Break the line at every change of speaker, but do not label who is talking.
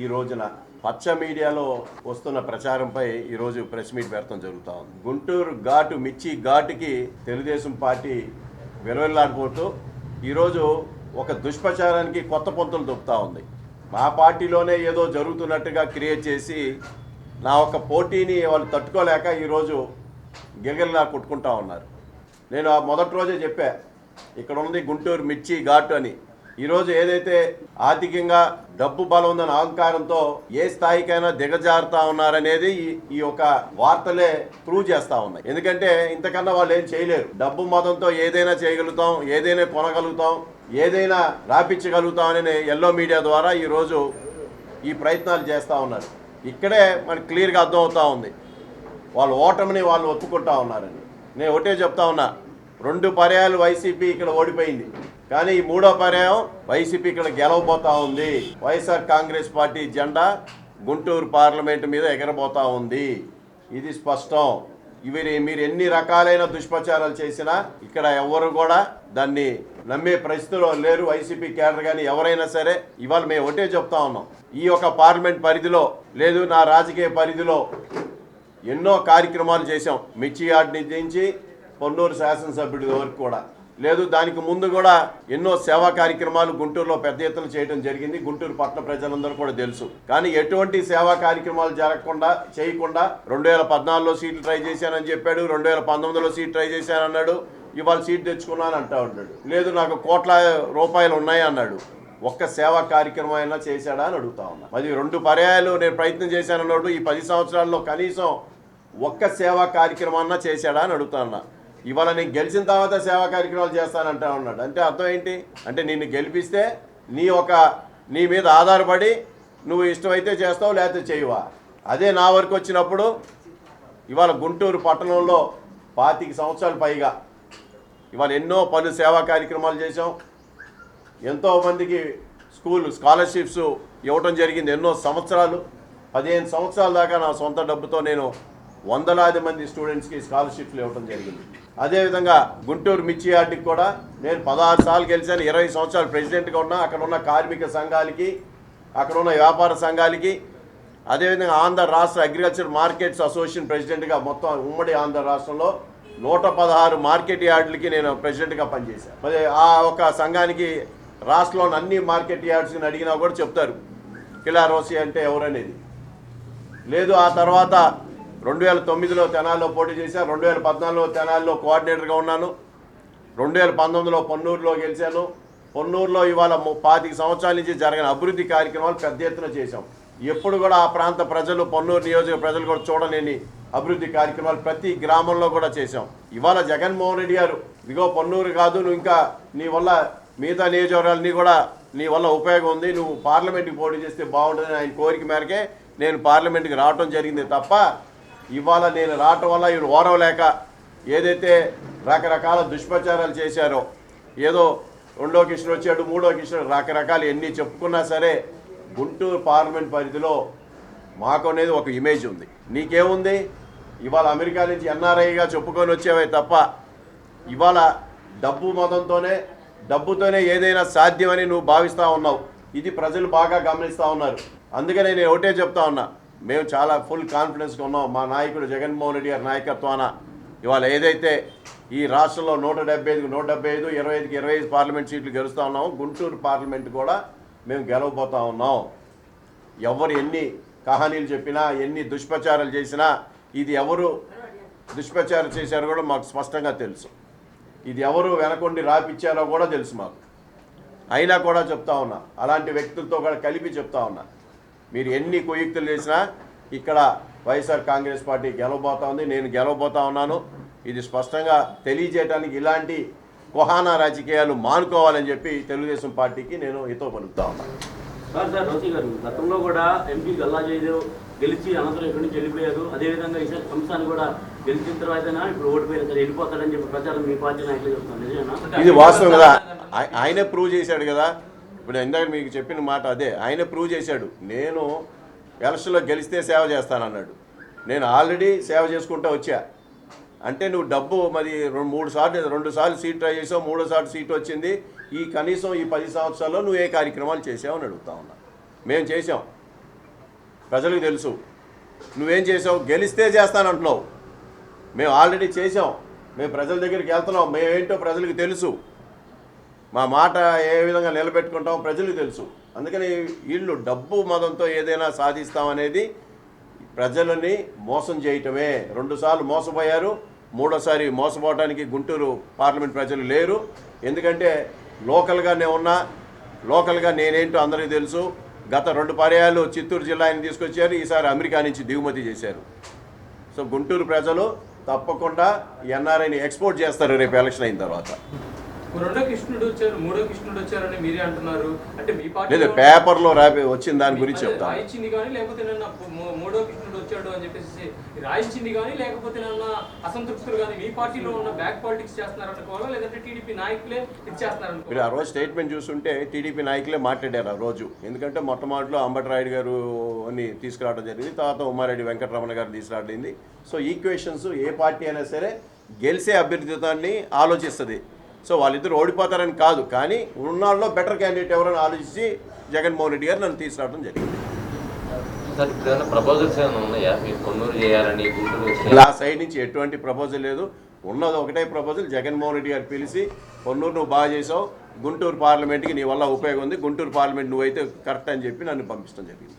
ఈ రోజున పచ్చ మీడియాలో వస్తున్న ప్రచారంపై ఈరోజు ప్రెస్ మీట్ పెడతాం జరుగుతూ ఉంది. గుంటూరు ఘాటు మిర్చి ఘాటుకి తెలుగుదేశం పార్టీ విలువెల్లాడిపోతూ ఈరోజు ఒక దుష్ప్రచారానికి కొత్త పొంతులు దొప్పుతూ ఉంది. మా పార్టీలోనే ఏదో జరుగుతున్నట్టుగా క్రియేట్ చేసి నా ఒక పోటీని వాళ్ళు తట్టుకోలేక ఈరోజు గిలగిలా కొట్టుకుంటా ఉన్నారు. నేను ఆ మొదటి రోజే చెప్పా ఇక్కడ ఉంది గుంటూరు మిర్చి ఘాటు అని. ఈరోజు ఏదైతే ఆర్థికంగా డబ్బు బలం ఉందన్న అహంకారంతో ఏ స్థాయికైనా దిగజారుతా ఉన్నారనేది ఈ- యొక్క వార్తలే ప్రూవ్ చేస్తా ఉన్నాయి. ఎందుకంటే ఇంతకన్నా వాళ్ళు ఏం చేయలేరు. డబ్బు మతంతో ఏదైనా చేయగలుగుతాం ఏదైనా కొనగలుగుతాం ఏదైనా రాపించగలుగుతాం అనే ఎల్లో మీడియా ద్వారా ఈరోజు ఈ ప్రయత్నాలు చేస్తూ ఉన్నారు ఇక్కడే మనకు క్లియర్గా అర్థమవుతా ఉంది. వాళ్ళు ఓటమిని వాళ్ళు ఒప్పుకుంటా ఉన్నారని. నేను ఒకటే చెప్తా ఉన్నా రెండు పర్యాలు వైసీపీ ఇక్కడ ఓడిపోయింది. కానీ ఈ మూడో పర్యాయం వైసీపీ ఇక్కడ గెలవబోతా ఉంది. వైఎస్ఆర్ కాంగ్రెస్ పార్టీ జెండా గుంటూరు పార్లమెంటు మీద ఎగరబోతా ఉంది. ఇది స్పష్టం. ఇవి మీరు ఎన్ని రకాలైన దుష్ప్రచారాలు చేసినా ఇక్కడ ఎవరు కూడా దాన్ని నమ్మే పరిస్థితిలో లేరు. వైసీపీ కేడర్ కానీ ఎవరైనా సరే ఇవాళ మేము ఒకటే చెప్తా ఉన్నాం. ఈ యొక్క పార్లమెంట్ పరిధిలో లేదు నా రాజకీయ పరిధిలో ఎన్నో కార్యక్రమాలు చేశాం. మిర్చి యార్డ్ నుంచి పొన్నూరు శాసనసభ్యుడి వరకు కూడా. లేదు దానికి ముందు కూడా ఎన్నో సేవా కార్యక్రమాలు గుంటూరులో పెద్ద ఎత్తున చేయడం జరిగింది. గుంటూరు పట్టణ ప్రజలందరూ కూడా తెలుసు. కానీ ఎటువంటి సేవా కార్యక్రమాలు జరగకుండా చేయకుండా రెండు వేల పద్నాలుగులో సీట్లు ట్రై చేశానని చెప్పాడు రెండు వేల పంతొమ్మిదిలో సీట్ ట్రై చేశానన్నాడు ఇవాళ సీట్ తెచ్చుకున్నాను అంటా ఉన్నాడు. లేదు నాకు కోట్ల రూపాయలు ఉన్నాయి అన్నాడు. ఒక్క సేవా కార్యక్రమం అయినా చేశాడా అని అడుగుతా ఉన్నా. మరి రెండు పర్యాయాలు నేను ప్రయత్నం చేశానన్నాడు ఈ పది సంవత్సరాల్లో కనీసం ఒక్క సేవా కార్యక్రమాన్న చేశాడా అని అడుగుతా ఉన్నా. ఇవాళ నేను గెలిచిన తర్వాత సేవా కార్యక్రమాలు చేస్తానంటా ఉన్నాడు. అంటే అర్థం ఏంటి? అంటే నిన్ను గెలిపిస్తే నీ ఒక నీ మీద ఆధారపడి నువ్వు ఇష్టమైతే చేస్తావు లేకపోతే చేయవా? అదే నా వరకు వచ్చినప్పుడు ఇవాళ గుంటూరు పట్టణంలో పాతిక సంవత్సరాలు పైగా ఇవాళ ఎన్నో పలు సేవా కార్యక్రమాలు చేసాం ఎంతోమందికి స్కూల్ స్కాలర్షిప్స్ ఇవ్వటం జరిగింది ఎన్నో సంవత్సరాలు. పదిహేను సంవత్సరాల దాకా నా సొంత డబ్బుతో నేను వందలాది మంది స్టూడెంట్స్కి స్కాలర్షిప్లు ఇవ్వటం జరిగింది. అదేవిధంగా గుంటూరు మిర్చి యార్డ్కి కూడా నేను పదహారు సార్లు గెలిచాను ఇరవై సంవత్సరాలు ప్రెసిడెంట్గా ఉన్నా అక్కడ ఉన్న కార్మిక సంఘాలకి అక్కడ ఉన్న వ్యాపార సంఘాలకి. అదేవిధంగా ఆంధ్ర రాష్ట్ర అగ్రికల్చర్ మార్కెట్స్ అసోసియేషన్ ప్రెసిడెంట్గా మొత్తం ఉమ్మడి ఆంధ్ర రాష్ట్రంలో నూట పదహారు మార్కెట్ యార్డులకి నేను ప్రెసిడెంట్గా పనిచేశాను మరి ఆ ఒక సంఘానికి రాష్ట్రంలోని అన్ని మార్కెట్ యార్డ్స్ని అడిగినా కూడా చెప్తారు కిలారోసి అంటే ఎవరనేది. లేదు ఆ తర్వాత రెండు వేల తొమ్మిదిలో తెనాల్లో పోటీ చేశాను రెండు వేల పద్నాలుగులో తెనాల్లో కోఆర్డినేటర్గా ఉన్నాను. రెండు వేల పంతొమ్మిదిలో పొన్నూరులో గెలిచాను. పొన్నూరులో ఇవాళ ము- పాతిక సంవత్సరాల నుంచి జరిగిన అభివృద్ధి కార్యక్రమాలు పెద్ద ఎత్తున చేశాం. ఎప్పుడు కూడా ఆ ప్రాంత ప్రజలు పొన్నూరు నియోజక ప్రజలు కూడా చూడలేని అభివృద్ధి కార్యక్రమాలు ప్రతి గ్రామంలో కూడా చేశాం. ఇవాళ జగన్మోహన్ రెడ్డి గారు ఇగో పొన్నూరు కాదు నువ్వు ఇంకా నీ వల్ల మిగతా నియోజకవర్గాలన్నీ కూడా నీ వల్ల ఉపయోగం ఉంది. నువ్వు పార్లమెంట్కి పోటీ చేస్తే బాగుంటుందని ఆయన కోరిక మేరకే నేను పార్లమెంట్కి రావటం జరిగింది తప్ప ఇవాళ నేను రావటం వల్ల ఇవి ఓరవలేక ఏదైతే రకరకాల దుష్ప్రచారాలు చేశారో ఏదో రెండో కిషన్ వచ్చాడు మూడో కిషన్ రకరకాలు ఎన్ని చెప్పుకున్నా సరే గుంటూరు పార్లమెంట్ పరిధిలో మాకు అనేది ఒక ఇమేజ్ ఉంది. నీకేముంది? ఇవాళ అమెరికా నుంచి ఎన్ఆర్ఐగా చెప్పుకొని వచ్చేవే తప్ప ఇవాళ డబ్బు మతంతోనే డబ్బుతోనే ఏదైనా సాధ్యమని నువ్వు భావిస్తూ ఉన్నావు. ఇది ప్రజలు బాగా గమనిస్తూ ఉన్నారు. అందుకనే నేను ఒకటే చెప్తా ఉన్నా. మేము చాలా ఫుల్ కాన్ఫిడెన్స్గా ఉన్నాం. మా నాయకుడు జగన్మోహన్ రెడ్డి గారి నాయకత్వాన ఇవాళ ఏదైతే ఈ రాష్ట్రంలో నూట డెబ్బై ఐదుకు నూట డెబ్బై ఐదు ఇరవై ఐదుకి ఇరవై ఐదు పార్లమెంట్ సీట్లు గెలుస్తూ ఉన్నాము. గుంటూరు పార్లమెంట్ కూడా మేము గెలవబోతా ఉన్నాం. ఎవరు ఎన్ని కహానీలు చెప్పినా ఎన్ని దుష్ప్రచారాలు చేసినా ఇది ఎవరు దుష్ప్రచారం చేశారో కూడా మాకు స్పష్టంగా తెలుసు. ఇది ఎవరు వెనకొండి రాపిచ్చారో కూడా తెలుసు మాకు. అయినా కూడా చెప్తా ఉన్నా. అలాంటి వ్యక్తులతో కూడా కలిపి చెప్తా ఉన్నా. మీరు ఎన్ని కుయుక్తులు చేసినా ఇక్కడ వైఎస్ఆర్ కాంగ్రెస్ పార్టీ గెలవబోతా ఉంది. నేను గెలవబోతా ఉన్నాను. ఇది స్పష్టంగా తెలియజేయడానికి ఇలాంటి కుహానా రాజకీయాలు మానుకోవాలని చెప్పి తెలుగుదేశం పార్టీకి నేను హితో పలుకుతా ఉన్నాను
సార్ సార్ రోసి గారు గతంలో కూడా ఎంపీ గల్లా జయదేవ్ గెలిచి అనంతరం ఇక్కడి నుంచి వెళ్ళిపోయారు. అదేవిధంగా ఈసారి సంస్థాన్ని కూడా గెలిచిన తర్వాత ఇప్పుడు ఓడిపోయారు సార్ వెళ్ళిపోతాడని చెప్పి ప్రచారం మీ పార్టీ నాయకులు నిజమేనా?
ఇది వాస్తవం కదా. ఆయ- ఆయనే ప్రూవ్ చేశాడు కదా. ఇప్పుడు ఇందాక మీకు చెప్పిన మాట అదే. ఆయన ప్రూవ్ చేశాడు. నేను ఎలక్షన్లో గెలిస్తే సేవ చేస్తానన్నాడు. నేను ఆల్రెడీ సేవ చేసుకుంటూ వచ్చా. అంటే నువ్వు డబ్బు మరి రెండు మూడు సార్లు రెండు సార్లు సీట్ ట్రై చేసావు మూడో సార్లు సీట్ వచ్చింది. ఈ కనీసం ఈ పది సంవత్సరాల్లో నువ్వు ఏ కార్యక్రమాలు చేసావు అని అడుగుతా ఉన్నా. మేము చేసాం ప్రజలకు తెలుసు. నువ్వేం చేసావు గెలిస్తే చేస్తానంటున్నావు. మేము ఆల్రెడీ చేసాం మేము ప్రజల దగ్గరికి వెళ్తున్నాం. మేమేంటో ప్రజలకు తెలుసు. మా మాట ఏ విధంగా నిలబెట్టుకుంటామో ప్రజలకు తెలుసు. అందుకని వీళ్ళు డబ్బు మదంతో ఏదైనా సాధిస్తామనేది ప్రజలని మోసం చేయటమే. రెండుసార్లు మోసపోయారు మూడోసారి మోసపోవడానికి గుంటూరు పార్లమెంట్ ప్రజలు లేరు. ఎందుకంటే లోకల్గా నేను ఉన్నా లోకల్గా నేనేంటో అందరికీ తెలుసు. గత రెండు పర్యాయాలు చిత్తూరు జిల్లాని తీసుకొచ్చారు ఈసారి అమెరికా నుంచి దిగుమతి చేశారు. సో గుంటూరు ప్రజలు తప్పకుండా ఎన్ఆర్ఐని ఎక్స్పోర్ట్ చేస్తారు రేపు ఎలక్షన్ అయిన తర్వాత.
రెండో కృష్ణుడు వచ్చారు మూడో కృష్ణుడు వచ్చారని మీరే అంటున్నారు. అంటే మీ పార్టీ
లేదు పేపర్లో రాపి వచ్చిన దాని గురించి చెప్తాను.
రాయించింది కానీ లేకపోతే నన్న మూడో కృష్ణుడు వచ్చాడు అని చెప్పేసి రాయించింది కానీ లేకపోతే నన్న అసంతృప్తులు కానీ మీ పార్టీలో ఉన్న బ్యాక్ పాలిటిక్స్ చేస్తున్నారు అనుకోవాలా లేదంటే టీడీపీ నాయకులే ఇది చేస్తున్నారు
మీరు ఆ రోజు స్టేట్మెంట్ చూస్తుంటే టీడీపీ నాయకులే మాట్లాడారు ఆ రోజు. ఎందుకంటే మొట్టమొదటిలో అంబటరాయుడు గారు అని తీసుకురావడం జరిగింది. తర్వాత ఉమారెడ్డి వెంకటరమణ గారు తీసుకురావడింది సో ఈక్వేషన్స్ ఏ పార్టీ అయినా సరే గెలిచే అభ్యర్థిత్వాన్ని ఆలోచిస్తుంది. సో వాళ్ళిద్దరు ఓడిపోతారని కాదు కానీ ఉన్నాళ్ళలో బెటర్ క్యాండిడేట్ ఎవరైనా ఆలోచించి జగన్మోహన్ రెడ్డి గారు నన్ను తీసుకురావడం జరిగింది? ఆ సైడ్ నుంచి ఎటువంటి ప్రపోజల్ లేదు. ఉన్నది ఒకటే ప్రపోజల్ జగన్మోహన్ రెడ్డి గారు పిలిచి కొన్నూరు నువ్వు బాగా చేసావు గుంటూరు పార్లమెంట్కి నీ వల్ల ఉపయోగం ఉంది గుంటూరు పార్లమెంట్ నువ్వైతే కరెక్ట్ అని చెప్పి నన్ను పంపించడం జరిగింది.